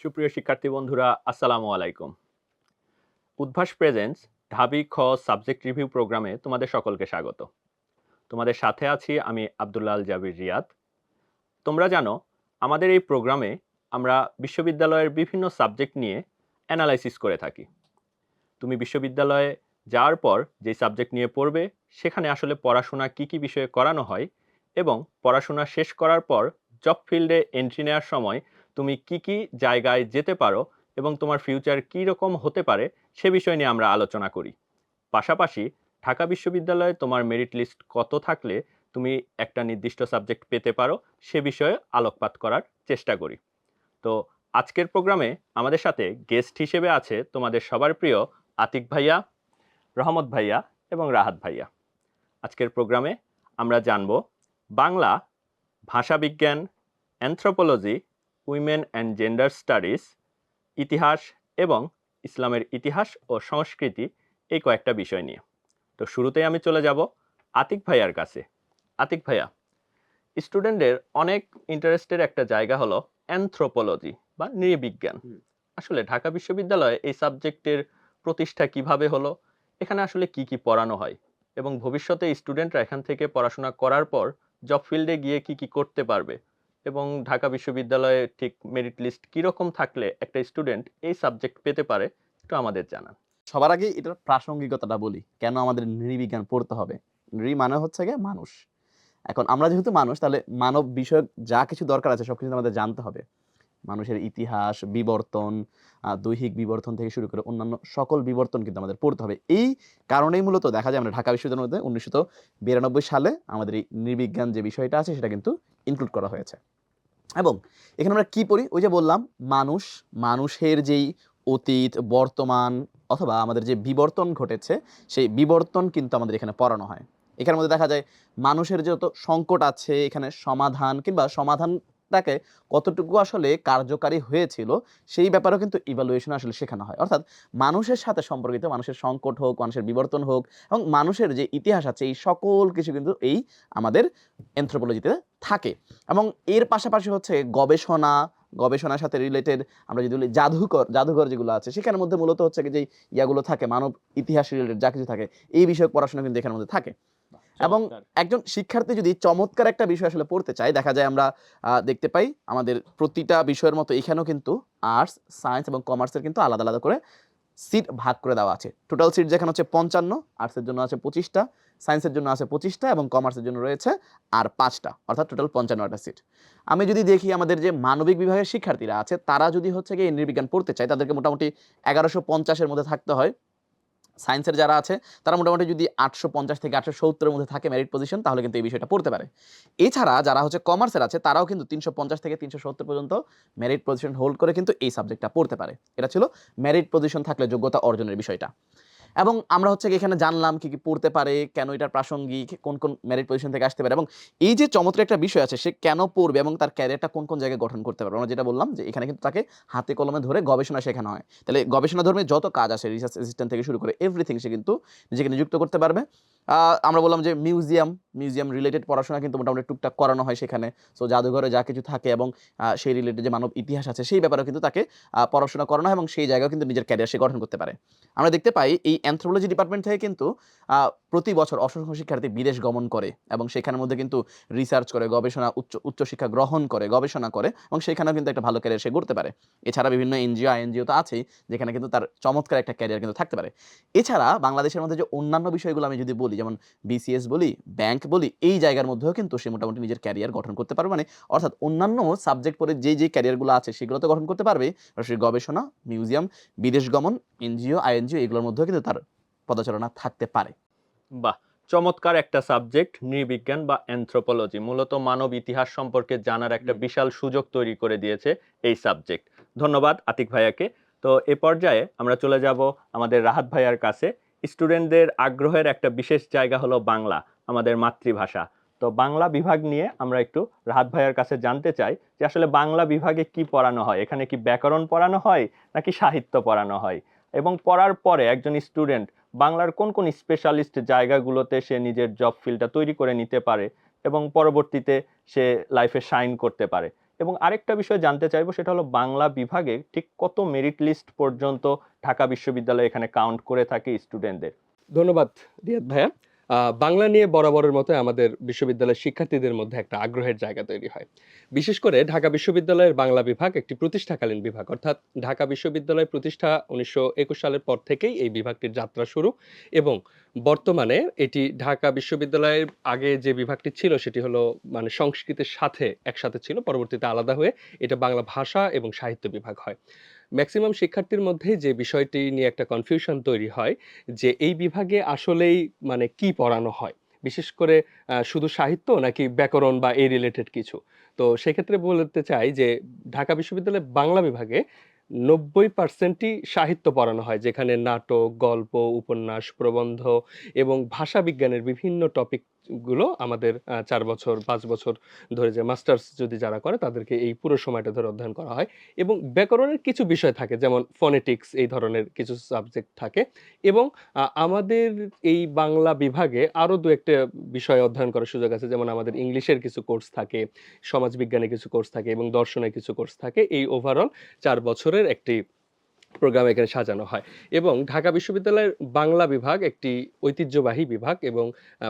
সুপ্রিয় শিক্ষার্থী বন্ধুরা, আসসালামু আলাইকুম। উদ্ভাস প্রেজেন্স ঢাবি খ সাবজেক্ট রিভিউ প্রোগ্রামে তোমাদের সকলকে স্বাগত। তোমাদের সাথে আছি আমি আবদুল্লাহ জাবির রিয়াদ। তোমরা জানো, আমাদের এই প্রোগ্রামে আমরা বিশ্ববিদ্যালয়ের বিভিন্ন সাবজেক্ট নিয়ে অ্যানালাইসিস করে থাকি। তুমি বিশ্ববিদ্যালয়ে যাওয়ার পর যে সাবজেক্ট নিয়ে পড়বে, সেখানে আসলে পড়াশোনা কি কি বিষয়ে করানো হয় এবং পড়াশোনা শেষ করার পর জব ফিল্ডে এন্ট্রি নেওয়ার সময় তুমি কি কি জায়গায় যেতে পারো এবং তোমার ফিউচার কী রকম হতে পারে সে বিষয় নিয়ে আমরা আলোচনা করি। পাশাপাশি ঢাকা বিশ্ববিদ্যালয়ে তোমার মেরিট লিস্ট কত থাকলে তুমি একটা নির্দিষ্ট সাবজেক্ট পেতে পারো সে বিষয়ে আলোকপাত করার চেষ্টা করি। তো আজকের প্রোগ্রামে আমাদের সাথে গেস্ট হিসেবে আছে তোমাদের সবার প্রিয় আতিক ভাইয়া, রহমত ভাইয়া এবং রাহাত ভাইয়া। আজকের প্রোগ্রামে আমরা জানব Bangla ভাষাবিজ্ঞান anthropology women and gender studies ইতিহাস এবং ইসলামের ইতিহাস ও সংস্কৃতি এই কয়েকটা বিষয় নিয়ে। তো শুরুতেই আমি চলে যাব আতিক ভাইয়ার কাছে। আতিক ভাইয়া স্টুডেন্টদের অনেক ইন্টারেস্টের একটা জায়গা হলো অ্যানথ্রোপোলজি বা নৃবিজ্ঞান। আসলে ঢাকা বিশ্ববিদ্যালয়ে এই সাবজেক্টের প্রতিষ্ঠা কীভাবে হলো এখানে আসলে কি কি পড়ানো হয় এবং ভবিষ্যতে স্টুডেন্টরা এখান থেকে পড়াশোনা করার পর জব ফিল্ডে গিয়ে কি কি করতে পারবে এবং ঢাকা বিশ্ববিদ্যালয়ে ঠিক মেরিট লিস্ট কীরকম থাকলে একটা স্টুডেন্ট এই সাবজেক্ট পেতে পারে, একটু আমাদের জানান। সবার আগে এটার প্রাসঙ্গিকতাটা বলি, কেন আমাদের নৃবিজ্ঞান পড়তে হবে? নৃ মানে হচ্ছে গিয়ে মানুষ। এখন আমরা যেহেতু মানুষ, তাহলে মানব বিষয়ক যা কিছু দরকার আছে সব কিছু আমাদের জানতে হবে। মানুষের ইতিহাস, বিবর্তন দৈহিক বিবর্তন থেকে শুরু করে অন্যান্য সকল বিবর্তন কিন্তু আমাদের পড়তে হবে। এই কারণেই মূলত দেখা যায় আমরা ঢাকা বিশ্ববিদ্যালয়ের মধ্যে উনিশশো বিরানব্বই সালে আমাদের এই নৃবিজ্ঞান যে বিষয়টা আছে সেটা কিন্তু ইনক্লুড করা হয়েছে। এবং এখানে আমরা কি পড়ি? ওই যে বললাম, মানুষ, মানুষের যেই অতীত, বর্তমান অথবা আমাদের যে বিবর্তন ঘটেছে, সেই বিবর্তন কিন্তু আমাদের এখানে পড়ানো হয়। এখানের মধ্যে দেখা যায়, মানুষের যত সংকট আছে, এখানে সমাধান কিংবা সমাধানটাকে কতটুকু আসলে কার্যকারী হয়েছিল, সেই ব্যাপারেও কিন্তু ইভ্যালুয়েশন আসলে শেখানো হয়। অর্থাৎ মানুষের সাথে সম্পর্কিত, মানুষের সংকট হোক, মানুষের বিবর্তন হোক, এবং মানুষের যে ইতিহাস আছে, এই সকল কিছু কিন্তু এই আমাদের এনথ্রোপোলজিতে থাকে। এবং এর পাশাপাশি হচ্ছে গবেষণা, গবেষণার সাথে রিলেটেড আমরা যদি বলি জাদুকর জাদুঘর যেগুলো আছে, সেখানের মধ্যে মূলত হচ্ছে যে ইয়াগুলো থাকে, মানব ইতিহাস রিলেটেড যা কিছু থাকে, এই বিষয়ক পড়াশোনা কিন্তু এখানের মধ্যে থাকে। এবং একজন শিক্ষার্থী যদি চমৎকার একটা বিষয় আসলে পড়তে চায় দেখা যায় আমরা দেখতে পাই আমাদের প্রতিটা বিষয়ের মতো এখানেও কিন্তু আর্টস সায়েন্স এবং কমার্সের কিন্তু আলাদা আলাদা করে সিট ভাগ করে দেওয়া আছে। টোটাল সিট যেখানে হচ্ছে পঞ্চান্ন আর্টসের জন্য আছে পঁচিশটা সায়েন্সের জন্য আছে পঁচিশটা এবং কমার্সের জন্য রয়েছে আর পাঁচটা অর্থাৎ টোটাল পঞ্চান্নটা সিট আমি যদি দেখি আমাদের যে মানবিক বিভাগের শিক্ষার্থীরা আছে তারা যদি হচ্ছে গিয়ে নৃবিজ্ঞান পড়তে চায় তাদেরকে মোটামুটি এগারোশো পঞ্চাশের মধ্যে থাকতে হয়। সায়েন্সের যারা আছে, তারা মোটামুটি যদি আটশো পঞ্চাশ থেকে আটশো সত্তরের মধ্যে থাকে মেরিট পজিশন তাহলে কিন্তু এই বিষয়টা পড়তে পারে। এছাড়া যারা হচ্ছে কমার্সের আছে, তারাও কিন্তু তিনশো পঞ্চাশ থেকে তিনশো সত্তর পর্যন্ত মেরিট পজিশন হোল্ড করে কিন্তু এই সাবজেক্টটা পড়তে পারে। এটা ছিল মেরিট পজিশন থাকলে যোগ্যতা অর্জনের বিষয়টা। এবং আমরা হচ্ছে এখানে জানলাম কি কি পড়তে পারে, কেন এটার প্রাসঙ্গিক, কোন কোন মেরিট পজিশন থেকে আসতে পারে এবং এই যে চমৎকার একটা বিষয় আছে, সে কেন পড়বে এবং তার ক্যারিয়ারটা কোন কোন জায়গায় গঠন করতে পারবে? আমরা যেটা বললাম যে এখানে কিন্তু তাকে হাতে কলমে ধরে গবেষণা শেখানো হয়। তাহলে গবেষণা ধর্মে যত কাজ আছে রিসার্চ অ্যাসিস্ট্যান্ট থেকে শুরু করে এভরিথিং সে কিন্তু নিজেকে নিযুক্ত করতে পারবে। আমরা বললাম যে মিউজিয়াম মিউজিয়াম রিলেটেড পড়াশোনা কিন্তু মোটামুটি টুকটাক করানো হয় সেখানে। সো জাদুঘরে যা কিছু থাকে এবং সেই রিলেটেড যে মানব ইতিহাস আছে, সেই ব্যাপারেও কিন্তু তাকে পড়াশোনা করানো হয় এবং সেই জায়গায় কিন্তু নিজের ক্যারিয়ার সে গঠন করতে পারে। আমরা দেখতে পাই এই অ্যান্থ্রোলজি ডিপার্টমেন্ট থেকে কিন্তু প্রতি বছর অসংখ্য শিক্ষার্থী বিদেশ গমন করে এবং সেখানের মধ্যে কিন্তু রিসার্চ করে, গবেষণা, উচ্চ, উচ্চশিক্ষা গ্রহণ করে, গবেষণা করে এবং সেখানেও কিন্তু একটা ভালো ক্যারিয়ার সে গড়তে পারে। এছাড়া বিভিন্ন এনজিও আইএনজিও তো আছেই, যেখানে কিন্তু তার চমৎকার একটা ক্যারিয়ার কিন্তু থাকতে পারে। এছাড়া বাংলাদেশের মধ্যে যে অন্যান্য বিষয়গুলো আমি যদি বলি, যেমন বিসিএস বলি ব্যাংক বলি এই জায়গার মধ্যেও কিন্তু সে মোটামুটি নিজের ক্যারিয়ার গঠন করতে পারবে। মানে অর্থাৎ অন্যান্য সাবজেক্ট পরে যে যে ক্যারিয়ারগুলো আছে সেগুলো তো গঠন করতে পারবে। সে গবেষণা মিউজিয়াম বিদেশ গমন এনজিও আইএনজিও এগুলোর মধ্যেও কিন্তু তার পদচারণা থাকতে পারে। বাহ! চমৎকার একটা সাবজেক্ট নৃবিজ্ঞান বা অ্যানথ্রোপোলজি মূলত মানব ইতিহাস সম্পর্কে জানার একটা বিশাল সুযোগ তৈরি করে দিয়েছে এই সাবজেক্ট ধন্যবাদ আতিক ভাইয়াকে। তো এ পর্যায়ে আমরা চলে যাব আমাদের রাহাত ভাইয়ার কাছে। স্টুডেন্টদের আগ্রহের একটা বিশেষ জায়গা হলো বাংলা। আমাদের মাতৃভাষা। তো বাংলা বিভাগ নিয়ে আমরা একটু রাহাত ভাইয়ের কাছে জানতে চাই যে আসলে বাংলা বিভাগে কি পড়ানো হয়? এখানে কি ব্যাকরণ পড়ানো হয় নাকি সাহিত্য পড়ানো হয়? এবং পড়ার পরে একজন স্টুডেন্ট বাংলার কোন কোন স্পেশালিস্ট জায়গাগুলোতে সে নিজের জব ফিল্ডটা তৈরি করে নিতে পারে এবং পরবর্তীতে সে লাইফে শাইন করতে পারে? এবং আরেকটা বিষয় জানতে চাইব সেটা হলো বাংলা বিভাগে ঠিক কত মেরিট লিস্ট পর্যন্ত ঢাকা বিশ্ববিদ্যালয় এখানে কাউন্ট করে থাকে স্টুডেন্টদের ধন্যবাদ রিয়াদ ভাইয়া। বাংলা নিয়ে বরাবরের মতো আমাদের বিশ্ববিদ্যালয়ের শিক্ষার্থীদের মধ্যে একটা আগ্রহের জায়গা তৈরি হয়। বিশেষ করে ঢাকা বিশ্ববিদ্যালয়ের বাংলা বিভাগ একটি প্রতিষ্ঠাকালীন বিভাগ। অর্থাৎ ঢাকা বিশ্ববিদ্যালয় প্রতিষ্ঠা উনিশশো একুশ সালের পর থেকেই এই বিভাগটির যাত্রা শুরু এবং বর্তমানে এটি ঢাকা বিশ্ববিদ্যালয়ের আগে যে বিভাগটি ছিল সেটি হলো মানে সংস্কৃতের সাথে একসাথে ছিল, পরবর্তীতে আলাদা হয়ে এটা বাংলা ভাষা এবং সাহিত্য বিভাগ হয়। ম্যাক্সিমাম শিক্ষার্থীর মধ্যে যে বিষয়টি নিয়ে একটা কনফিউশন তৈরি হয়, যে এই বিভাগে আসলেই মানে কি পড়ানো হয়? বিশেষ করে শুধু সাহিত্য নাকি ব্যাকরণ বা এই রিলেটেড কিছু? তো সেক্ষেত্রে বলতে চাই যে ঢাকা বিশ্ববিদ্যালয়ের বাংলা বিভাগে নব্বই পার্সেন্টই সাহিত্য পড়ানো হয়, যেখানে নাটক, গল্প, উপন্যাস, প্রবন্ধ এবং ভাষা বিজ্ঞানের বিভিন্ন টপিকগুলো আমাদের চার বছর, পাঁচ বছর ধরে যে মাস্টার্স যদি যারা করে, তাদেরকে এই পুরো সময়টা ধরে অধ্যয়ন করা হয়। এবং ব্যাকরণের কিছু বিষয় থাকে, যেমন ফনেটিক্স এই ধরনের কিছু সাবজেক্ট থাকে। এবং আমাদের এই বাংলা বিভাগে আরও দু একটা বিষয় অধ্যয়ন করার সুযোগ আছে। যেমন আমাদের ইংলিশের কিছু কোর্স থাকে, সমাজবিজ্ঞানের কিছু কোর্স থাকে এবং দর্শনের কিছু কোর্স থাকে। এই ওভারঅল চার বছরের একটি প্রোগ্রাম এখানে সাজানো হয়। এবং ঢাকা বিশ্ববিদ্যালয়ের বাংলা বিভাগ একটি ঐতিহ্যবাহী বিভাগ এবং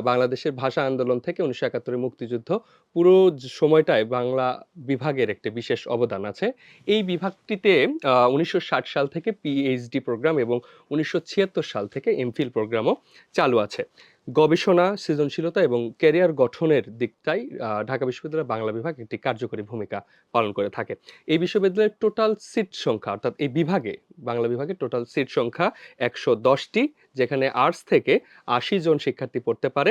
বাংলাদেশের ভাষা আন্দোলন থেকে উনিশশো একাত্তরের মুক্তিযুদ্ধ পুরো সময়টায় বাংলা বিভাগের একটি বিশেষ অবদান আছে। এই বিভাগটিতে উনিশশো ষাট সাল থেকে পিএইচডি প্রোগ্রাম এবং উনিশশো ছিয়াত্তর সাল থেকে এমফিল প্রোগ্রামও চালু আছে। গবেষণা, সৃজনশীলতা এবং ক্যারিয়ার গঠনের দিকটাই ঢাকা বিশ্ববিদ্যালয়ের বাংলা বিভাগ একটি কার্যকরী ভূমিকা পালন করে থাকে। এই বিশ্ববিদ্যালয়ের টোটাল সিট সংখ্যা, অর্থাৎ এই বিভাগে, বাংলা বিভাগের টোটাল সিট সংখ্যা একশো দশটি, যেখানে আর্টস থেকে আশি জন শিক্ষার্থী পড়তে পারে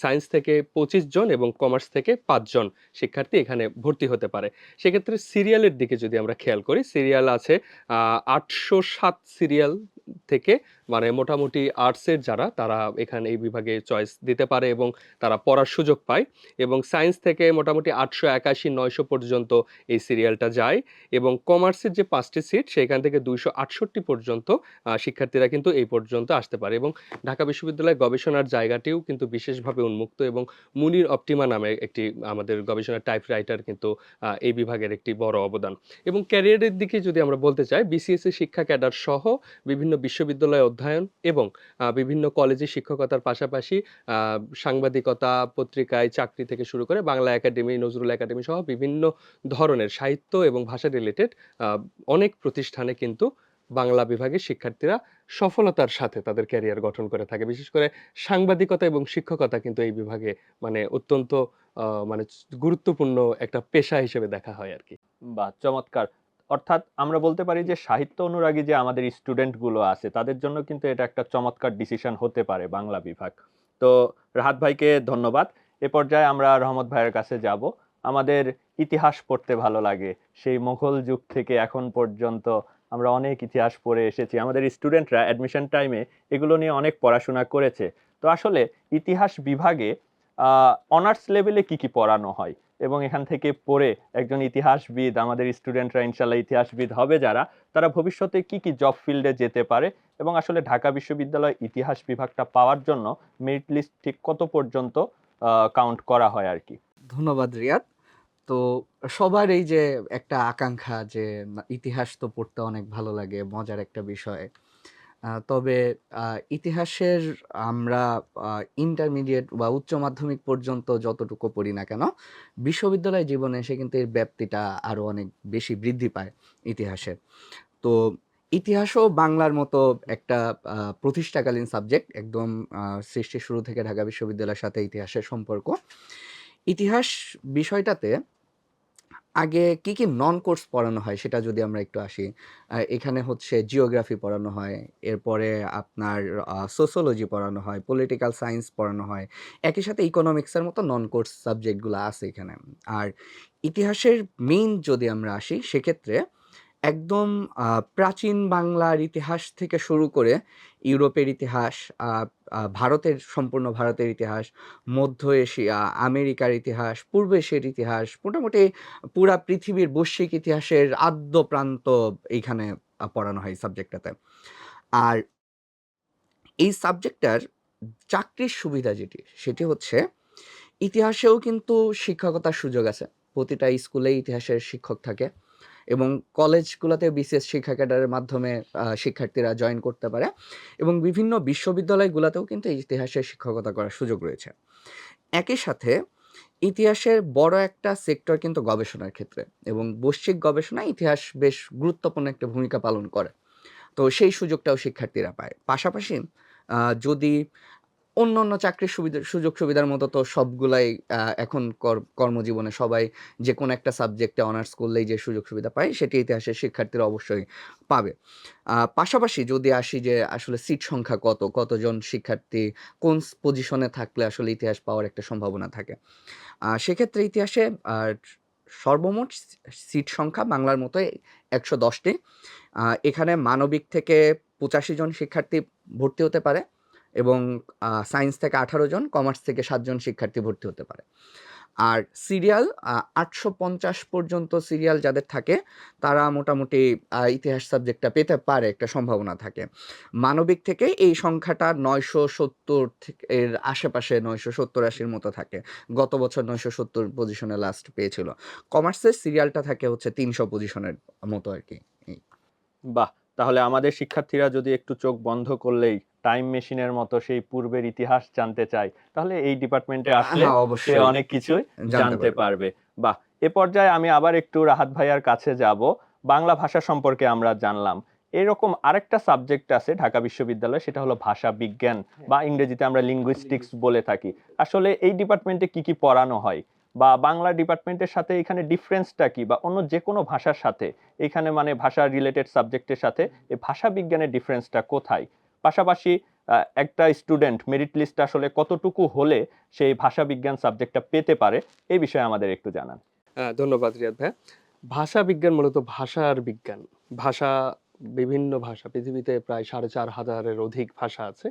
সায়েন্স থেকে পঁচিশ জন এবং কমার্স থেকে পাঁচজন শিক্ষার্থী এখানে ভর্তি হতে পারে। সেক্ষেত্রে সিরিয়ালের দিকে যদি আমরা খেয়াল করি সিরিয়াল আছে আটশো সাত সিরিয়াল থেকে মানে মোটামুটি আর্টসের যারা, তারা এখানে এই বিভাগে চয়েস দিতে পারে এবং তারা পড়ার সুযোগ পায় এবং সায়েন্স থেকে মোটামুটি আটশো একাশি, নয়শো পর্যন্ত এই সিরিয়ালটা যায় এবং কমার্সের যে পাঁচটি সিট সেখান থেকে দুইশো আটষট্টি পর্যন্ত শিক্ষার্থীরা কিন্তু এই পর্যন্ত আসতে পারে এবং ঢাকা বিশ্ববিদ্যালয় গবেষণার জায়গাটিও কিন্তু বিশেষভাবে উন্মুক্ত এবং মুনির অপটিমা নামে একটি, আমাদের গবেষণা টাইপ রাইটার কিন্তু এই বিভাগের একটি বড় অবদান এবং ক্যারিয়ারের দিকে যদি আমরা বলতে চাই বিসিএসসি শিক্ষা ক্যাডার সহ বিভিন্ন বিশ্ববিদ্যালয় অধ্যয়ন এবং বিভিন্ন কলেজে শিক্ষকতার পাশাপাশি সাংবাদিকতা পত্রিকায় চাকরি থেকে শুরু করে বাংলা একাডেমি, নজরুল একাডেমি সহ বিভিন্ন ধরনের সাহিত্য এবং ভাষা রিলেটেড অনেক প্রতিষ্ঠানে কিন্তু বাংলা বিভাগের শিক্ষার্থীরা সফলতার সাথে তাদের ক্যারিয়ার গঠন করে থাকে। বিশেষ করে সাংবাদিকতা এবং শিক্ষকতা কিন্তু এই বিভাগে মানে অত্যন্ত মানে গুরুত্বপূর্ণ একটা পেশা হিসেবে দেখা হয় আর কি। বা চমৎকার। অর্থাৎ আমরা বলতে পারি যে সাহিত্য অনুরাগী যে আমাদের স্টুডেন্টগুলো আছে, তাদের জন্য কিন্তু এটা একটা চমৎকার ডিসিশন হতে পারে বাংলা বিভাগ। তো রাহাত ভাইকে ধন্যবাদ। এ পর্যায়ে আমরা রহমত ভাইয়ের কাছে যাব। আমাদের ইতিহাস পড়তে ভালো লাগে। সেই মুঘল যুগ থেকে এখন পর্যন্ত আমরা অনেক ইতিহাস পড়ে এসেছি। আমাদের স্টুডেন্টরা অ্যাডমিশন টাইমে এগুলো নিয়ে অনেক পড়াশোনা করেছে। তো আসলে ইতিহাস বিভাগে অনার্স লেভেলে কি কি পড়ানো হয়? এবং এখান থেকে পড়ে একজন ইতিহাসবিদ, আমাদের স্টুডেন্টরা ইনশাল্লাহ ইতিহাসবিদ হবে যারা, তারা ভবিষ্যতে কি কি জব ফিল্ডে যেতে পারে এবং আসলে ঢাকা বিশ্ববিদ্যালয় ইতিহাস বিভাগটা পাওয়ার জন্য মেরিট লিস্ট ঠিক কত পর্যন্ত কাউন্ট করা হয় আর কি। ধন্যবাদ রিয়াদ। তো সবার এই যে একটা আকাঙ্ক্ষা যে ইতিহাস তো পড়তে অনেক ভালো লাগে, মজার একটা বিষয়। তবে ইতিহাসের আমরা ইন্টারমিডিয়েট বা উচ্চ মাধ্যমিক পর্যন্ত যতটুকু পড়ি না কেন, বিশ্ববিদ্যালয় জীবনে এসে কিন্তু এর ব্যাপ্তিটা আরও অনেক বেশি বৃদ্ধি পায় ইতিহাসের তো ইতিহাসও বাংলার মতো একটা প্রতিষ্ঠাকালীন সাবজেক্ট একদম সৃষ্টির শুরু থেকে ঢাকা বিশ্ববিদ্যালয়ের সাথে ইতিহাসের সম্পর্ক। ইতিহাস বিষয়টাতে আগে কি কি নন কোর্স পড়ানো হয় সেটা যদি আমরা একটু আসি এখানে হচ্ছে জিওগ্রাফি পড়ানো হয়, এরপরে আপনার সোশ্যোলজি পড়ানো হয় পলিটিক্যাল সায়েন্স পড়ানো হয়, একই সাথে ইকোনমিক্সের মতো নন কোর্স সাবজেক্টগুলো আছে এখানে। আর ইতিহাসের মেইন যদি আমরা আসি, সেক্ষেত্রে একদম প্রাচীন বাংলার ইতিহাস থেকে শুরু করে ইউরোপের ইতিহাস ভারতের, সম্পূর্ণ ভারতের ইতিহাস, মধ্য এশিয়া, আমেরিকার ইতিহাস, পূর্ব এশিয়ার ইতিহাস, মোটামুটি পুরা পৃথিবীর বৈশ্বিক ইতিহাসের আদ্য প্রান্ত এইখানে পড়ানো হয় সাবজেক্টটাতে। আর এই সাবজেক্টটার চাকরির সুবিধা যেটি, সেটি হচ্ছে ইতিহাসেও কিন্তু শিক্ষকতার সুযোগ আছে। প্রতিটা স্কুলেই ইতিহাসের শিক্ষক থাকে। এবং কলেজগুলোতে বিসিএস শিক্ষা ক্যাডারের মাধ্যমে শিক্ষার্থীরা জয়েন করতে পারে এবং বিভিন্ন বিশ্ববিদ্যালয়গুলোতেও কিন্তু ইতিহাসে শিক্ষকতা করার সুযোগ রয়েছে। একই সাথে ইতিহাসের বড় একটা সেক্টর কিন্তু গবেষণার ক্ষেত্রে এবং বৈশ্বিক গবেষণায় ইতিহাস বেশ গুরুত্বপূর্ণ একটা ভূমিকা পালন করে। তো সেই সুযোগটাও শিক্ষার্থীরা পায়। পাশাপাশি যদি অন্য অন্য চাকরির সুবিধা, সুযোগ সুবিধার মতো তো সবগুলাই এখন কর- কর্মজীবনে সবাই যে কোনো একটা সাবজেক্টে অনার্স করলেই যে সুযোগ সুবিধা পায় সেটি ইতিহাসের শিক্ষার্থীরা অবশ্যই পাবে। পাশাপাশি যদি আসি যে আসলে সিট সংখ্যা কত, কতজন শিক্ষার্থী, কোন পজিশনে থাকলে আসলে ইতিহাস পাওয়ার একটা সম্ভাবনা থাকে। সেক্ষেত্রে ইতিহাসে সর্বমোট সিট সংখ্যা বাংলার মতোই একশো দশটি। এখানে মানবিক থেকে পঁচাশি জন শিক্ষার্থী ভর্তি হতে পারে। এবং সায়েন্স থেকে আঠারো জন কমার্স থেকে সাতজন শিক্ষার্থী ভর্তি হতে পারে। আর সিরিয়াল আটশো পঞ্চাশ পর্যন্ত সিরিয়াল যাদের থাকে, তারা মোটামুটি ইতিহাস সাবজেক্টটা পেতে পারে, একটা সম্ভাবনা থাকে। মানবিক থেকে এই সংখ্যাটা নয়শো সত্তর এর আশেপাশে নয়শো সত্তর আশির মতো থাকে। গত বছর নয়শো সত্তর পজিশনে লাস্ট পেয়েছিল। কমার্সের সিরিয়ালটা থাকে হচ্ছে তিনশো পজিশনের মতো আর কি বাহ! তাহলে আমাদের শিক্ষার্থীরা যদি একটু চোখ বন্ধ করলেই টাইম মেশিনের মতো সেই পূর্বের ইতিহাস জানতে চাই তাহলে এই ডিপার্টমেন্টে আসলে হ্যাঁ সে অবশ্যই। অনেক কিছুই জানতে পারবে। পারবে। বাহ এ পর্যায়ে আমি আবার একটু রাহাত ভাইয়ার কাছে যাব। বাংলা ভাষা সম্পর্কে আমরা জানলাম। এরকম আরেকটা সাবজেক্ট আছে ঢাকা বিশ্ববিদ্যালয়ে সেটা হলো ভাষা বিজ্ঞান বা ইংরেজিতে আমরা লিঙ্গুইস্টিক্স বলে থাকি। আসলে এই ডিপার্টমেন্টে কি কি পড়ানো হয়? বা বাংলা ডিপার্টমেন্টের সাথে এখানে ডিফারেন্সটা কি? বা অন্য যে কোনো ভাষার সাথে এখানে মানে ভাষা রিলেটেড সাবজেক্টের সাথে এই ভাষা বিজ্ঞানের ডিফারেন্সটা কোথায়? পাশাপাশি একটা স্টুডেন্ট মেরিট লিস্ট আসলে কতটুকু হলে সেই ভাষা বিজ্ঞান সাবজেক্টটা পেতে পারে, এই বিষয়ে আমাদের একটু জানান। ধন্যবাদ রিয়াদ ভাই। ভাষা বিজ্ঞান মূলত ভাষার বিজ্ঞান। ভাষা, বিভিন্ন ভাষা, পৃথিবীতে প্রায় সাড়ে চার হাজারের অধিক ভাষা আছে।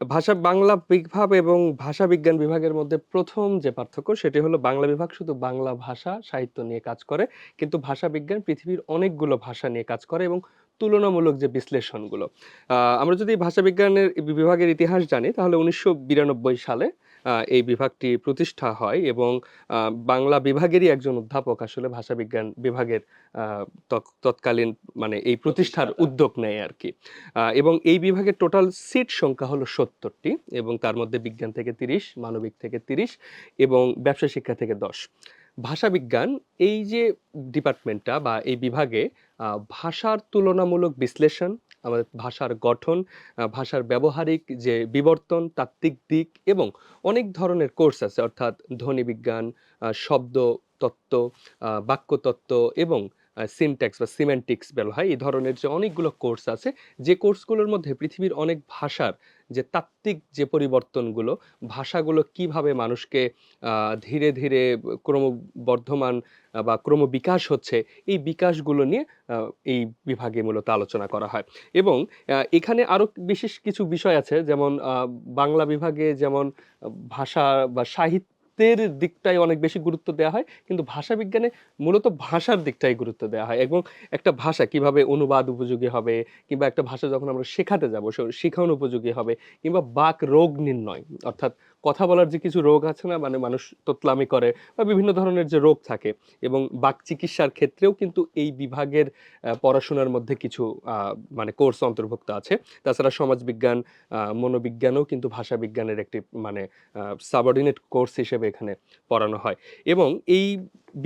ভাষা, বাংলা বিভাগ এবং ভাষা বিজ্ঞান বিভাগের মধ্যে প্রথম যে পার্থক্য সেটি হলো বাংলা বিভাগ শুধু বাংলা ভাষা সাহিত্য নিয়ে কাজ করে, কিন্তু ভাষা বিজ্ঞান পৃথিবীর অনেকগুলো ভাষা নিয়ে কাজ করে এবং তুলনামূলক যে বিশ্লেষণগুলো। আমরা যদি ভাষা বিজ্ঞানের বিভাগের ইতিহাস জানি তাহলে উনিশশো বিরানব্বই সালে এই বিভাগটি প্রতিষ্ঠা হয় এবং বাংলা বিভাগেরই একজন অধ্যাপক আসলে ভাষা বিজ্ঞান বিভাগের তৎকালীন মানে এই প্রতিষ্ঠার উদ্যোগ নেয় আর কি এবং এই বিভাগের টোটাল সিট সংখ্যা হলো সত্তরটি এবং তার মধ্যে বিজ্ঞান থেকে তিরিশ মানবিক থেকে তিরিশ এবং ব্যবসা শিক্ষা থেকে দশ। ভাষা বিজ্ঞান এই যে ডিপার্টমেন্টটা বা এই বিভাগে ভাষার তুলনামূলক বিশ্লেষণ আমাদের ভাষার গঠন ভাষার ব্যবহারিক যে বিবর্তন তাত্ত্বিক দিক এবং অনেক ধরনের কোর্স আছে অর্থাৎ ধ্বনি বিজ্ঞান আহ, শব্দ তত্ত্ব বাক্যতত্ত্ব এবং সিনট্যাক্স বা সিমেন্টিক্স বলা হয়। এই ধরনের যে অনেকগুলো কোর্স আছে, যে কোর্সগুলোর মধ্যে পৃথিবীর অনেক ভাষার যে তাত্ত্বিক যে পরিবর্তনগুলো, ভাষাগুলো কীভাবে মানুষকে ধীরে ধীরে ক্রমবর্ধমান বা ক্রমবিকাশ হচ্ছে, এই বিকাশগুলো নিয়ে এই বিভাগে মূলত আলোচনা করা হয়। এবং এখানে আরও বিশেষ কিছু বিষয় আছে, যেমন বাংলা বিভাগে যেমন ভাষা বা সাহিত্যের দিকটাই অনেক বেশি গুরুত্ব দেওয়া হয়, কিন্তু ভাষা বিজ্ঞানে মূলত ভাষার দিকটাই গুরুত্ব দেওয়া হয় এবং একটা ভাষা কীভাবে অনুবাদ উপযোগী হবে কিংবা একটা ভাষা যখন আমরা শেখাতে যাব শেখানো উপযোগী হবে কিংবা বাক রোগ নির্ণয়, অর্থাৎ কথা বলার যে কিছু রোগ আছে না মানে মানুষ তোতলামি করে বা বিভিন্ন ধরনের যে রোগ থাকে এবং বাক চিকিৎসার ক্ষেত্রেও কিন্তু এই বিভাগের পড়াশোনার মধ্যে কিছু মানে কোর্স অন্তর্ভুক্ত আছে। তাছাড়া সমাজবিজ্ঞান মনোবিজ্ঞানও কিন্তু ভাষা বিজ্ঞানের একটি মানে সাবঅর্ডিনেট কোর্স হিসেবে এখানে পড়ানো হয়। এবং এই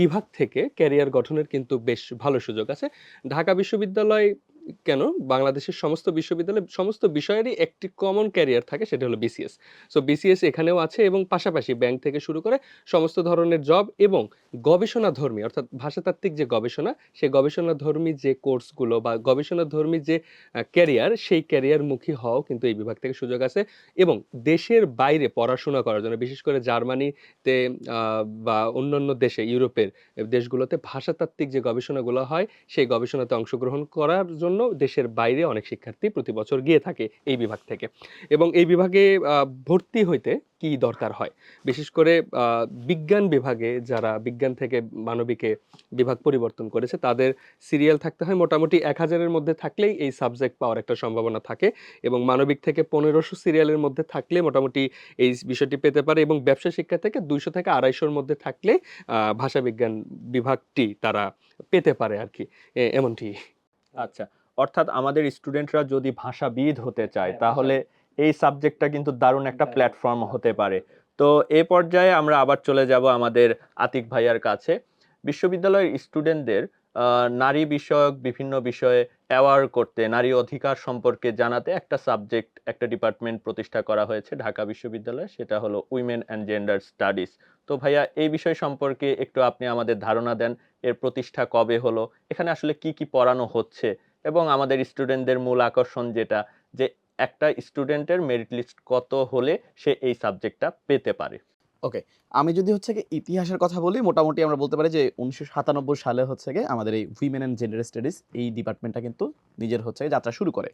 বিভাগ থেকে ক্যারিয়ার গঠনের কিন্তু বেশ ভালো সুযোগ আছে। ঢাকা বিশ্ববিদ্যালয় কেন? বাংলাদেশের সমস্ত বিশ্ববিদ্যালয়ে সমস্ত বিষয়েরই একটি কমন ক্যারিয়ার থাকে, সেটা হলো বিসিএস সো বিসিএস এখানেও আছে এবং পাশাপাশি ব্যাংক থেকে শুরু করে সমস্ত ধরনের জব এবং গবেষণা ধর্মী, অর্থাৎ ভাষাতাত্ত্বিক যে গবেষণা, সেই গবেষণা ধর্মী যে কোর্সগুলো বা গবেষণা ধর্মী যে ক্যারিয়ার সেই ক্যারিয়ারমুখী হওয়াও কিন্তু এই বিভাগ থেকে সুযোগ আছে এবং দেশের বাইরে পড়াশোনা করার জন্য, বিশেষ করে জার্মানিতে বা অন্যান্য দেশে, ইউরোপের দেশগুলোতে ভাষাতাত্ত্বিক যে গবেষণাগুলো হয়, সেই গবেষণাতে অংশগ্রহণ করার জন্য জন্য দেশের বাইরে অনেক শিক্ষার্থী প্রতি বছর গিয়ে থাকে এই বিভাগ থেকে। এবং এই বিভাগে ভর্তি হইতে কি দরকার হয়? বিশেষ করে বিজ্ঞান বিভাগে যারা বিজ্ঞান থেকে মানবিকে বিভাগ পরিবর্তন করেছে, তাদের সিরিয়াল থাকতে হয় মোটামুটি এক হাজারের মধ্যে থাকলেই এই সাবজেক্ট পাওয়ার একটা সম্ভাবনা থাকে এবং মানবিক থেকে পনেরোশো সিরিয়ালের মধ্যে থাকলে মোটামুটি এই বিষয়টি পেতে পারে এবং ব্যবসা শিক্ষা থেকে দুইশো থেকে আড়াইশোর মধ্যে থাকলে ভাষা বিজ্ঞান বিভাগটি তারা পেতে পারে আর কি। এমনটি। আচ্ছা অর্থাৎ আমাদের স্টুডেন্টরা যদি ভাষাবিদ হতে চায় তাহলে এই সাবজেক্টটা কিন্তু দারুণ একটা প্ল্যাটফর্ম হতে পারে। তো এ পর্যায়ে আমরা আবার চলে যাব আমাদের আতিক ভাইয়ার কাছে। বিশ্ববিদ্যালয়ের স্টুডেন্টদের নারী বিষয়ক বিভিন্ন বিষয়ে অ্যাওয়ার করতে নারী অধিকার সম্পর্কে জানাতে একটা সাবজেক্ট একটা ডিপার্টমেন্ট প্রতিষ্ঠা করা হয়েছে ঢাকা বিশ্ববিদ্যালয়ে সেটা হলো উইমেন অ্যান্ড জেন্ডার স্টাডিজ তো ভাইয়া এই বিষয় সম্পর্কে একটু আপনি আমাদের ধারণা দেন এর প্রতিষ্ঠা কবে হলো এখানে আসলে কি কি পড়ানো হচ্ছে এবং আমাদের স্টুডেন্টদের মূল আকর্ষণ যেটা, যে একটা স্টুডেন্টের মেরিট লিস্ট কত হলে সে এই সাবজেক্টটা পেতে পারে। ওকে আমি যদি হচ্ছে কি ইতিহাসের কথা বলি, মোটামুটি আমরা বলতে পারি যে উনিশশো সাতানব্বই সালে হচ্ছে গিয়ে আমাদের এই উইমেন অ্যান্ড জেন্ডার স্টাডিজ এই ডিপার্টমেন্টটা কিন্তু নিজের হচ্ছে যাত্রা শুরু করে।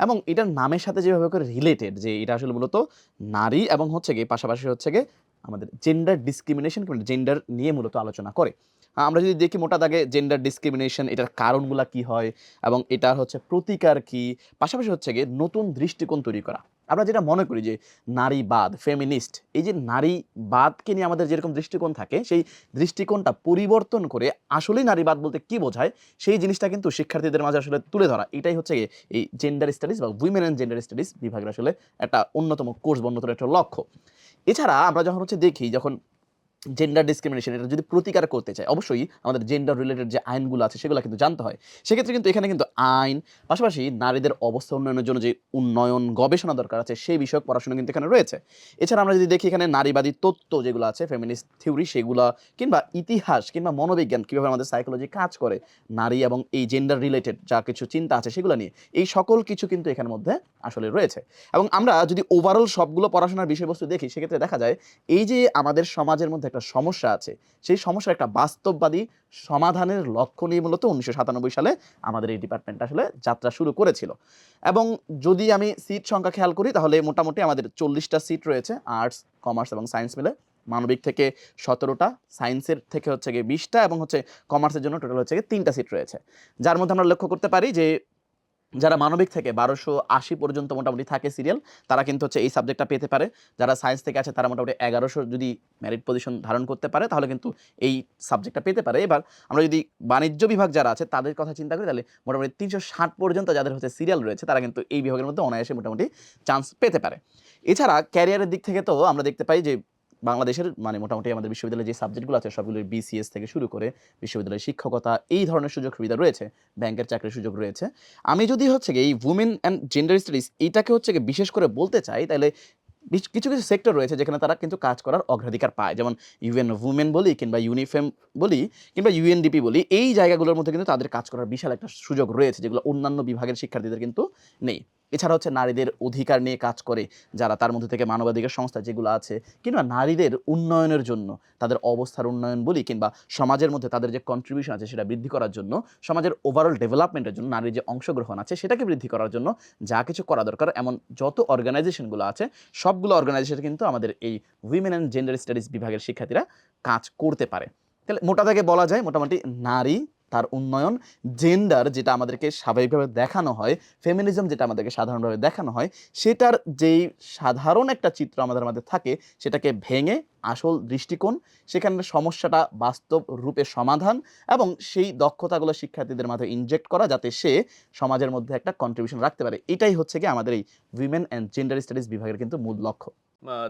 এবং এটার নামের সাথে যেভাবে করে রিলেটেড যে এটা আসলে মূলত নারী এবং হচ্ছে গিয়ে পাশাপাশি হচ্ছে গিয়ে আমাদের জেন্ডার ডিসক্রিমিনেশন জেন্ডার নিয়ে মূলত আলোচনা করে। আমরা যদি দেখি মোটা দাগে জেন্ডার ডিসক্রিমিনেশন এটার কারণগুলো কি হয় এবং এটার হচ্ছে প্রতিকার কি, পাশাপাশি হচ্ছে গিয়ে নতুন দৃষ্টিকোণ তৈরি করা। আমরা যেটা মনে করি যে নারীবাদ ফেমিনিস্ট এই যে নারীবাদকে নিয়ে আমাদের যেরকম দৃষ্টিকোণ থাকে, সেই দৃষ্টিকোণটা পরিবর্তন করে আসলেই নারীবাদ বলতে কি বোঝায়, সেই জিনিসটা কিন্তু শিক্ষার্থীদের মাঝে আসলে তুলে ধরা। এটাই হচ্ছে এই জেন্ডার স্টাডিজ বা উইমেন অ্যান্ড জেন্ডার স্টাডিজ বিভাগের আসলে একটা অন্যতম কোর্স বা অন্যতম একটা লক্ষ্য। এছাড়া আমরা যখন হচ্ছে দেখি, যখন জেন্ডার ডিসক্রিমিনেশন এটা যদি প্রতিকার করতে চায়, অবশ্যই আমাদের জেন্ডার রিলেটেড যে আইনগুলো আছে, সেগুলো কিন্তু জানতে হয়। সেক্ষেত্রে কিন্তু এখানে কিন্তু আইন, পাশাপাশি নারীদের অবস্থা উন্নয়নের জন্য যে উন্নয়ন গবেষণা দরকার আছে, সেই বিষয়ক পড়াশোনা কিন্তু এখানে রয়েছে। এছাড়া আমরা যদি দেখি এখানে নারীবাদী তত্ত্ব যেগুলো আছে ফেমিনিস্ট থিওরি সেগুলো, কিংবা ইতিহাস, কিংবা মনোবিজ্ঞান, কীভাবে আমাদের সাইকোলজি কাজ করে, নারী এবং এই জেন্ডার রিলেটেড যা কিছু চিন্তা আছে, সেগুলো নিয়ে, এই সকল কিছু কিন্তু এখানের মধ্যে আসলে রয়েছে। এবং আমরা যদি ওভারঅল সবগুলো পড়াশোনার বিষয়বস্তু দেখি, সেক্ষেত্রে দেখা যায়, এই যে আমাদের সমাজের মধ্যে একটা সমস্যা আছে। সেই সমস্যার একটা বাস্তববাদী সমাধানের লক্ষ্য নিয়ে মূলত উনিশশো সাতানব্বই সালে আমাদের এই ডিপার্টমেন্ট আসলে যাত্রা শুরু করেছিল। এবং যদি আমি সিট সংখ্যা খেয়াল করি, তাহলে মোটামুটি আমাদের চল্লিশটা সিট রয়েছে আর্টস কমার্স এবং সায়েন্স মিলে। মানবিক থেকে সতেরোটা সায়েন্সের থেকে হচ্ছে গিয়ে বিশটা, এবং হচ্ছে কমার্সের জন্য টোটাল হচ্ছে গিয়ে তিনটা সিট রয়েছে। যার মধ্যে আমরা লক্ষ্য করতে পারি যে যারা মানবিক থেকে বারোশো আশি পর্যন্ত মোটামুটি থাকে সিরিয়াল তারা কিন্তু হচ্ছে এই সাবজেক্টটা পেতে পারে। যারা সায়েন্স থেকে আছে, তারা মোটামুটি এগারোশো যদি ম্যারিট পজিশন ধারণ করতে পারে, তাহলে কিন্তু এই সাবজেক্টটা পেতে পারে। এবার আমরা যদি বাণিজ্য বিভাগ যারা আছে, তাদের কথা চিন্তা করি, তাহলে মোটামুটি তিনশো ষাট পর্যন্ত যাদের হচ্ছে সিরিয়াল রয়েছে, তারা কিন্তু এই বিভাগের মধ্যে অনায়াসে মোটামুটি চান্স পেতে পারে। এছাড়া ক্যারিয়ারের দিক থেকে তো আমরা দেখতে পাই যে বাংলাদেশের মানে মোটামুটি আমাদের বিশ্ববিদ্যালয়ে যে সাবজেক্টগুলো আছে সবগুলোর বিসিএস থেকে শুরু করে বিশ্ববিদ্যালয়ের শিক্ষকতা, এই ধরনের সুযোগ সুবিধা রয়েছে, ব্যাংকের চাকরির সুযোগ রয়েছে। আমি যদি হচ্ছে এই উমেন অ্যান্ড জেন্ডার স্টাডিজ এইটাকে হচ্ছে বিশেষ করে বলতে চাই, তাহলে কিছু কিছু সেক্টর রয়েছে যেখানে তারা কিন্তু কাজ করার অগ্রাধিকার পায়। যেমন ইউএন উমেন বলি কিংবা ইউনিফেম বলি কিংবা ইউএনডিপি বলি, এই জায়গাগুলোর মধ্যে কিন্তু তাদের কাজ করার বিশাল একটা সুযোগ রয়েছে, যেগুলো অন্যান্য বিভাগের শিক্ষার্থীদের কিন্তু নেই। এছাড়া হচ্ছে নারীদের অধিকার নিয়ে কাজ করে যারা তার মধ্যে থেকে মানবাধিকার সংস্থা যেগুলো আছে, কিংবা নারীদের উন্নয়নের জন্য, তাদের অবস্থার উন্নয়ন বলি, কিংবা সমাজের মধ্যে তাদের যে কন্ট্রিবিউশন আছে সেটা বৃদ্ধি করার জন্য, সমাজের ওভারঅল ডেভেলপমেন্টের জন্য নারীর যে অংশগ্রহণ আছে সেটাকে বৃদ্ধি করার জন্য যা কিছু করা দরকার। এমন যত অর্গানাইজেশনগুলো আছে, সবগুলো অর্গানাইজেশন কিন্তু আমাদের এই উইমেন অ্যান্ড জেন্ডার স্টাডিজ বিভাগের শিক্ষার্থীরা কাজ করতে পারে। তাহলে মোটা থেকে বলা যায় মোটামুটি নারী তার উন্নয়ন জেন্ডার যেটা আমাদেরকে স্বাভাবিকভাবে দেখানো হয় ফেমিনিজম যেটা আমাদেরকে সাধারণভাবে দেখানো হয়, সেটার যেই সাধারণ একটা চিত্র আমাদের মধ্যে থাকে, সেটাকে ভেঙে আসল দৃষ্টিকোণ, সেখানে সমস্যাটা বাস্তব রূপে সমাধান এবং সেই দক্ষতাগুলো শিক্ষার্থীদের মাঝে ইনজেক্ট করা যাতে সে সমাজের মধ্যে একটা কন্ট্রিবিউশন রাখতে পারে। এটাই হচ্ছে কি আমাদের এই উইমেন অ্যান্ড জেন্ডার স্টাডিজ বিভাগের কিন্তু মূল লক্ষ্য।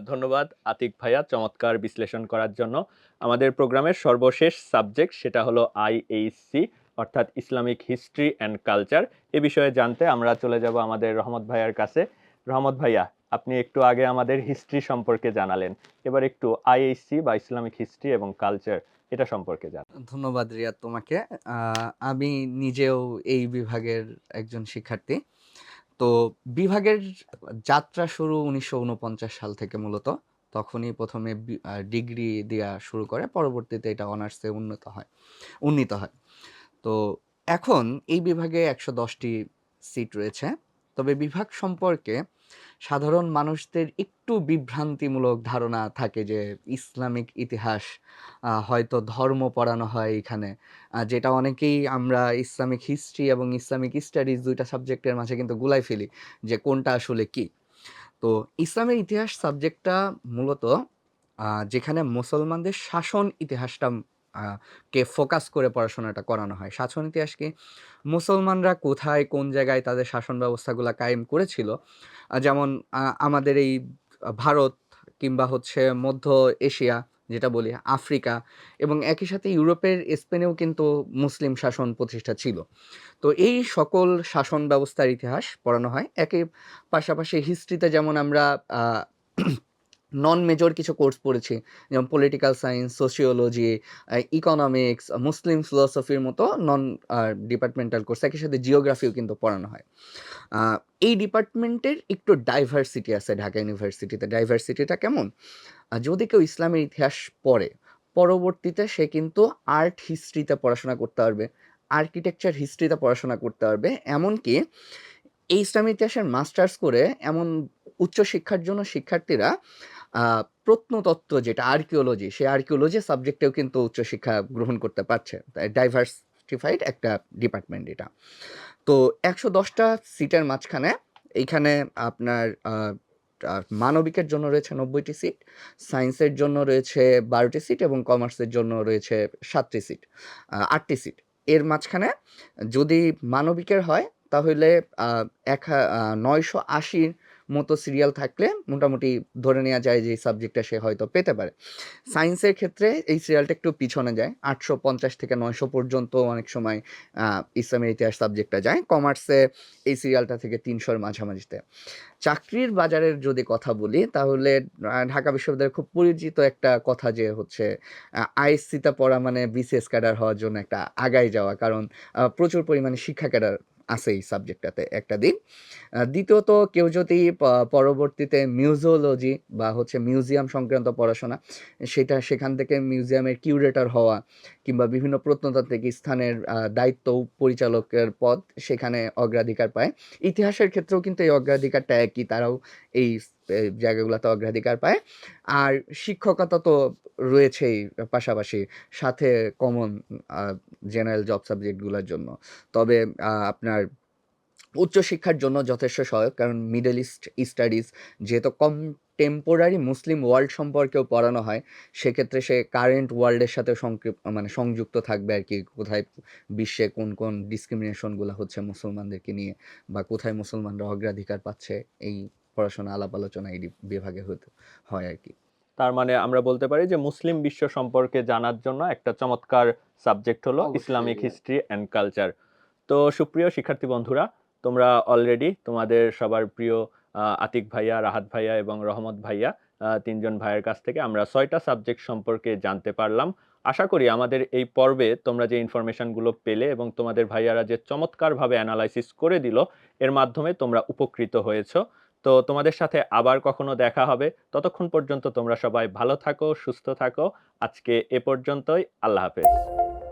ধন্যবাদ আতিক ভাইয়া চমৎকার বিশ্লেষণ করার জন্য। আমাদের প্রোগ্রামের সর্বশেষ সাবজেক্ট সেটা হলো আইএইচসি অর্থাৎ ইসলামিক হিস্ট্রি অ্যান্ড কালচার। এ বিষয়ে জানতে আমরা চলে যাব আমাদের রহমত ভাইয়ার কাছে। রহমত ভাইয়া, আপনি একটু আগে আমাদের হিস্ট্রি সম্পর্কে জানালেন। এবার একটু আইএইচসি বা ইসলামিক হিস্ট্রি এবং কালচার এটা সম্পর্কে জান। ধন্যবাদ রিয়া তোমাকে। আমি নিজেও এই বিভাগের একজন শিক্ষার্থী। তো বিভাগের যাত্রা শুরু উনিশশো উনপঞ্চাশ সাল থেকে মূলত। তখনই প্রথমে ডিগ্রি দেওয়া শুরু করে, পরবর্তীতে এটা অনার্সে উন্নত হয়, উন্নীত হয়। তো এখন এই বিভাগে একশো দশটি সিট রয়েছে। তবে বিভাগ সম্পর্কে সাধারণ মানুষদের একটু বিভ্রান্তিমূলক ধারণা থাকে যে ইসলামিক ইতিহাস হয়তো ধর্ম পড়ানো হয় এখানে। যেটা অনেকেই আমরা ইসলামিক হিস্ট্রি এবং ইসলামিক স্টাডিজ দুইটা সাবজেক্টের মাঝে কিন্তু গুলাই ফেলি যে কোনটা আসলে কি। তো ইসলামের ইতিহাস সাবজেক্টটা মূলত যেখানে মুসলমানদের শাসন ইতিহাসটা কে ফোকাস করে পড়াশোনাটা করানো হয়। শাসন ইতিহাস কি? মুসলমানরা কোথায়, কোন জায়গায় তাদের শাসন ব্যবস্থাগুলো কায়েম করেছিল? যেমন আমাদের এই ভারত কিংবা হচ্ছে মধ্য এশিয়া যেটা বলি, আফ্রিকা এবং একই সাথে ইউরোপের স্পেনেও কিন্তু মুসলিম শাসন প্রতিষ্ঠা ছিল। তো এই সকল শাসন ব্যবস্থার ইতিহাস পড়ানো হয়। একই পাশাপাশি হিস্ট্রিতে যেমন আমরা নন মেজর কিছু কোর্স পড়েছি, যেমন পলিটিক্যাল সায়েন্স সোশিওলজি ইকোনমিক্স মুসলিম ফিলসফির মতো নন ডিপার্টমেন্টাল কোর্স একই সাথে জিওগ্রাফিও কিন্তু পড়ানো হয়। এই ডিপার্টমেন্টের একটু ডাইভার্সিটি আছে ঢাকা ইউনিভার্সিটিতে ডাইভার্সিটিটা কেমন? যদি কেউ ইসলামের ইতিহাস পড়ে, পরবর্তীতে সে কিন্তু আর্ট হিস্ট্রিতে পড়াশোনা করতে পারবে আর্কিটেকচার হিস্ট্রিতে পড়াশোনা করতে পারবে। এমনকি এই ইসলামী ইতিহাসের মাস্টার্স করে এমন উচ্চশিক্ষার জন্য শিক্ষার্থীরা প্রত্নতত্ত্ব যেটা আর্কিওলজি সেই আর্কিওলজি সাবজেক্টেও কিন্তু উচ্চশিক্ষা গ্রহণ করতে পারছে। ডাইভার্সিফাইড একটা ডিপার্টমেন্ট এটা। তো একশো দশটা সিটের মাঝখানে এইখানে আপনার মানবিকের জন্য রয়েছে নব্বইটি সিট, সায়েন্সের জন্য রয়েছে বারোটি সিট এবং কমার্সের জন্য রয়েছে সাতটি সিট আটটি সিট। এর মাঝখানে যদি মানবিকের হয়, তাহলে এক নয়শো আশির মতো সিরিয়াল থাকলে মোটামুটি ধরে নেওয়া যায় যে সাবজেক্টটা সে হয়তো পেতে পারে। সায়েন্সের ক্ষেত্রে এই সিরিয়ালটা একটু পিছনে যায়। আটশো পঞ্চাশ থেকে নয়শো পর্যন্ত অনেক সময় ইসলামের ইতিহাস সাবজেক্টটা যায়। কমার্সে এই সিরিয়ালটা থেকে তিনশোর মাঝামাঝিতে। চাকরির বাজারের যদি কথা বলি, তাহলে ঢাকা বিশ্ববিদ্যালয়ের খুব পরিচিত একটা কথা যে হচ্ছে আইএসসিতে পড়া মানে বিসিএস ক্যাডার হওয়ার জন্য একটা আগায় যাওয়া। কারণ প্রচুর পরিমাণে শিক্ষা ক্যাডার আছে এই সাবজেক্টটাতে একটা দিক দ্বিতীয়ত কেউ যদি পরবর্তীতে মিউজিওলজি বা হচ্ছে মিউজিয়াম সংক্রান্ত পড়াশোনা, সেটা সেখান থেকে মিউজিয়ামের কিউরেটর হওয়া কিংবা বিভিন্ন প্রত্নতাত্ত্বিক স্থানের দায়িত্ব পরিচালকের পদ সেখানে অগ্রাধিকার পায়। ইতিহাসের ক্ষেত্রেও কিন্তু এই অগ্রাধিকারটা একই, তারাও এই জায়গাগুলোতে অগ্রাধিকার পায়। আর শিক্ষকতা তো রয়েছেই পাশাপাশি, সাথে কমন জেনারেল জব সাবজেক্টগুলোর জন্য। তবে আপনার উচ্চশিক্ষার জন্য যথেষ্ট সহায়ক, কারণ মিডল ইস্ট স্টাডিজ যেহেতু কম টেম্পোরারি মুসলিম ওয়ার্ল্ড সম্পর্কেও পড়ানো হয়, সেক্ষেত্রে সে কারেন্ট ওয়ার্ল্ডের সাথে সংকৃপ মানে সংযুক্ত থাকবে আর কি, কোথায় বিশ্বে কোন কোন ডিসক্রিমিনেশনগুলো হচ্ছে মুসলমানদেরকে নিয়ে, বা কোথায় মুসলমানরা অগ্রাধিকার পাচ্ছে, এই পড়াশোনা আলাপ আলোচনা এই বিভাগে হতে হয় আর কি। তার মানে আমরা বলতে পারি যে মুসলিম বিশ্ব সম্পর্কে জানার জন্য একটা চমৎকার সাবজেক্ট হলো ইসলামিক। হিস্ট্রি অ্যান্ড কালচার তো সুপ্রিয় শিক্ষার্থী বন্ধুরা তোমরা অলরেডি তোমাদের সবার প্রিয় আহ, আতিক ভাইয়া রাহাত ভাইয়া এবং রহমত ভাইয়া আহ, তিনজন ভাইয়ের কাছ থেকে আমরা ছয়টা সাবজেক্ট সম্পর্কে জানতে পারলাম। আশা করি আমাদের এই পর্বে তোমরা যে ইনফরমেশনগুলো পেলে এবং তোমাদের ভাইয়ারা যে চমৎকারভাবে অ্যানালাইসিস করে দিল এর মাধ্যমে তোমরা উপকৃত হয়েছো। তো তোমাদের সাথে আবার কখনো দেখা হবে। ততক্ষণ পর্যন্ত তোমরা সবাই ভালো থাকো, সুস্থ থাকো। আজকে এ পর্যন্তই। আল্লাহ হাফেজ।